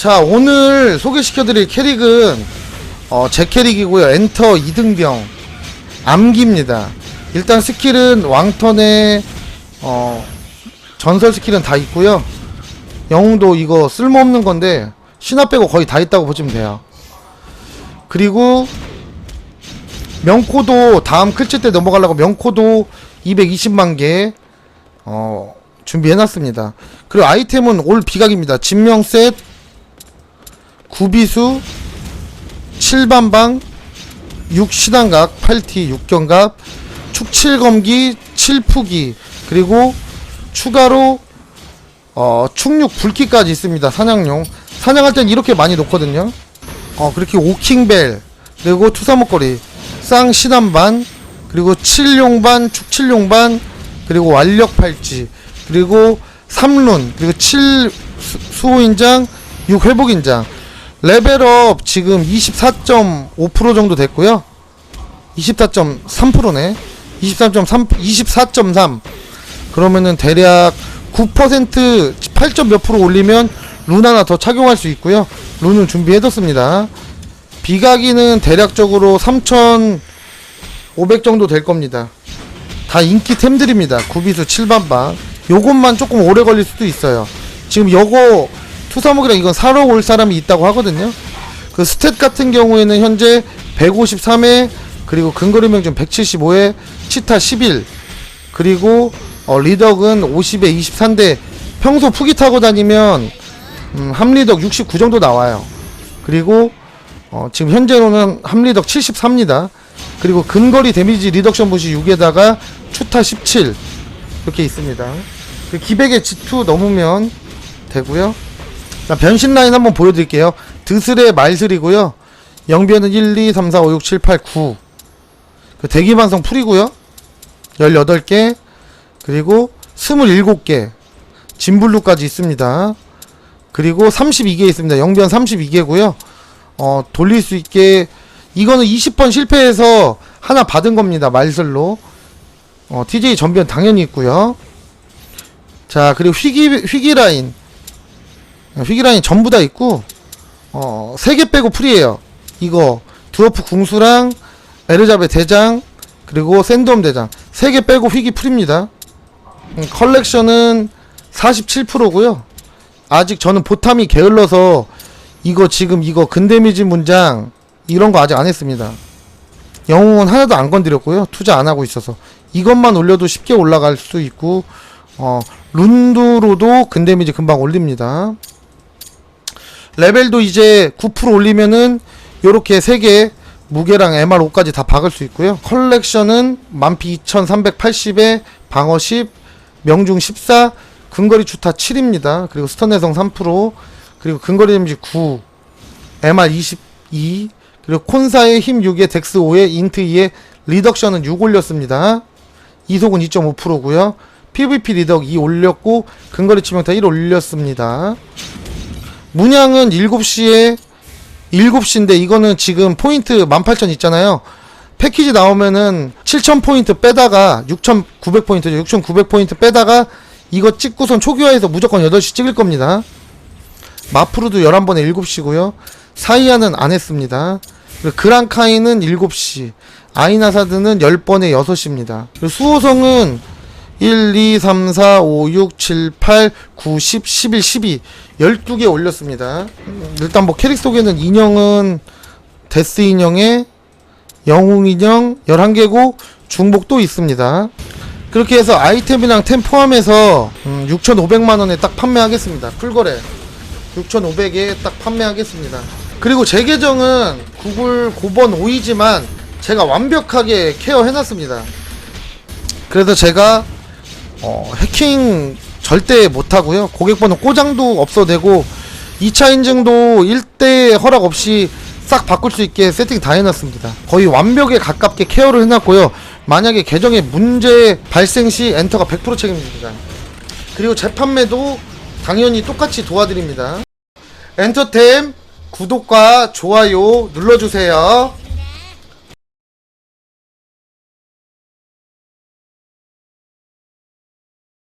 자 오늘 소개시켜드릴 캐릭은 어, 제 캐릭이고요. 엔터 이등병. 암기입니다. 일단 스킬은 왕턴에 어, 전설 스킬은 다 있고요. 영웅도 이거 쓸모없는 건데 신화 빼고 거의 다 있다고 보시면 돼요. 그리고 명코도 다음 클치 때 넘어가려고 명코도 220만 개 어, 준비해놨습니다. 그리고 아이템은 올 비각입니다. 진명셋, 구비수, 7반방, 6시단각, 8T, 6견갑, 축칠검기, 7푸기, 그리고 추가로 어, 축육 불키까지 있습니다. 사냥용. 사냥할 땐 이렇게 많이 놓거든요. 어, 그렇게 오킹벨, 그리고 투사목걸이, 쌍시단반, 그리고 칠용반, 축칠용반, 그리고 완력 팔찌, 그리고 삼룬, 그리고 칠 수- 수호인장, 6 회복인장. 레벨업 지금 24.5% 정도 됐고요. 24.3%네. 23.3, 24.3. 그러면은 대략 9% 8. 몇 프로 올리면 룬 하나 더 착용할 수 있고요. 룬은 준비해뒀습니다. 비가기는 대략적으로 3,500 정도 될 겁니다. 다 인기템들입니다. 구비수 7반방. 요것만 조금 오래 걸릴 수도 있어요. 지금 요거 투사목이랑 이건 사러 올 사람이 있다고 하거든요. 그 스탯 같은 경우에는 현재 153회 그리고 근거리 명중 175회 치타 11 그리고 어, 리덕은 50에 23대 평소 푸기 타고 다니면 음, 함리덕 69 정도 나와요. 그리고 어, 지금 현재로는 함리덕 73입니다. 그리고 근거리 데미지 리덕션 부시 6에다가 추타 17 이렇게 있습니다. 그 기백의 G2 넘으면 되고요. 자, 변신 라인 한번 보여드릴게요. 드슬의 말슬이고요. 영변은 1, 2, 3, 4, 5, 6, 7, 8, 9. 그 대기반성 풀이고요. 18개. 그리고 27개. 진블루까지 있습니다. 그리고 32개 있습니다. 영변 32개고요. 어, 돌릴 수 있게 이거는 20번 실패해서 하나 받은 겁니다. 말슬로. 어, TJ 전변 당연히 있고요. 자, 그리고 휘기 휘기 라인. 어, 휘기 라인 전부 다 있고 어, 3개 빼고 풀이에요. 이거 드워프 궁수랑 에르자베 대장 그리고 샌드홈 대장 3개 빼고 휘기 풀입니다. 음, 컬렉션은 47%고요. 아직 저는 보탐이 게을러서 이거 지금 이거 근데미지 문장 이런 거 아직 안 했습니다. 영웅은 하나도 안 건드렸고요. 투자 안 하고 있어서 이것만 올려도 쉽게 올라갈 수 있고 어 룬드로도 근데미지 금방 올립니다. 레벨도 이제 9% 올리면은 요렇게 3개 무게랑 MR5까지 다 박을 수 있고요. 컬렉션은 만피 2380에 방어 10, 명중 14, 근거리 추타 7입니다. 그리고 스턴 내성 3%, 그리고 근거리 데미지 9, MR 22, 그리고 콘사의 힘 6에 덱스 5에 인트 2에 리덕션은 6 올렸습니다. 이속은 2.5%고요. PVP 리덕 2 올렸고 근거리 치명타 1 올렸습니다. 문양은 7시에 7시인데 이거는 지금 포인트 18,000 있잖아요. 패키지 나오면은 7,000포인트 빼다가 6,900포인트죠. 6,900포인트 빼다가 이거 찍고선 초기화해서 무조건 8시 찍을 겁니다. 마프루도 11번에 7시고요. 사이아는 안 했습니다. 그랑카이는 7시. 아이나사드는 10번에 6시입니다. 그리고 수호성은 1, 2, 3, 4, 5, 6, 7, 8, 9, 10, 11, 12 12개 올렸습니다. 음, 일단 뭐 캐릭 속에는 인형은 데스 인형에 영웅 인형 11개고 중복도 있습니다. 그렇게 해서 아이템이랑 템 포함해서 음, 6,500만원에 딱 판매하겠습니다. 풀거래 6,500에 딱 판매하겠습니다. 그리고 제 계정은 구글 고번 5이지만 제가 완벽하게 케어해놨습니다. 그래서 제가 어, 해킹 절대 못하고요. 고객번호 꼬장도 없어 되고 2차 인증도 1대 허락 없이 싹 바꿀 수 있게 세팅 다 해놨습니다. 거의 완벽에 가깝게 케어를 해놨고요. 만약에 계정에 문제 발생 시 엔터가 100% 책임집니다. 그리고 재판매도 당연히 똑같이 도와드립니다. 엔터템 구독과 좋아요 눌러주세요.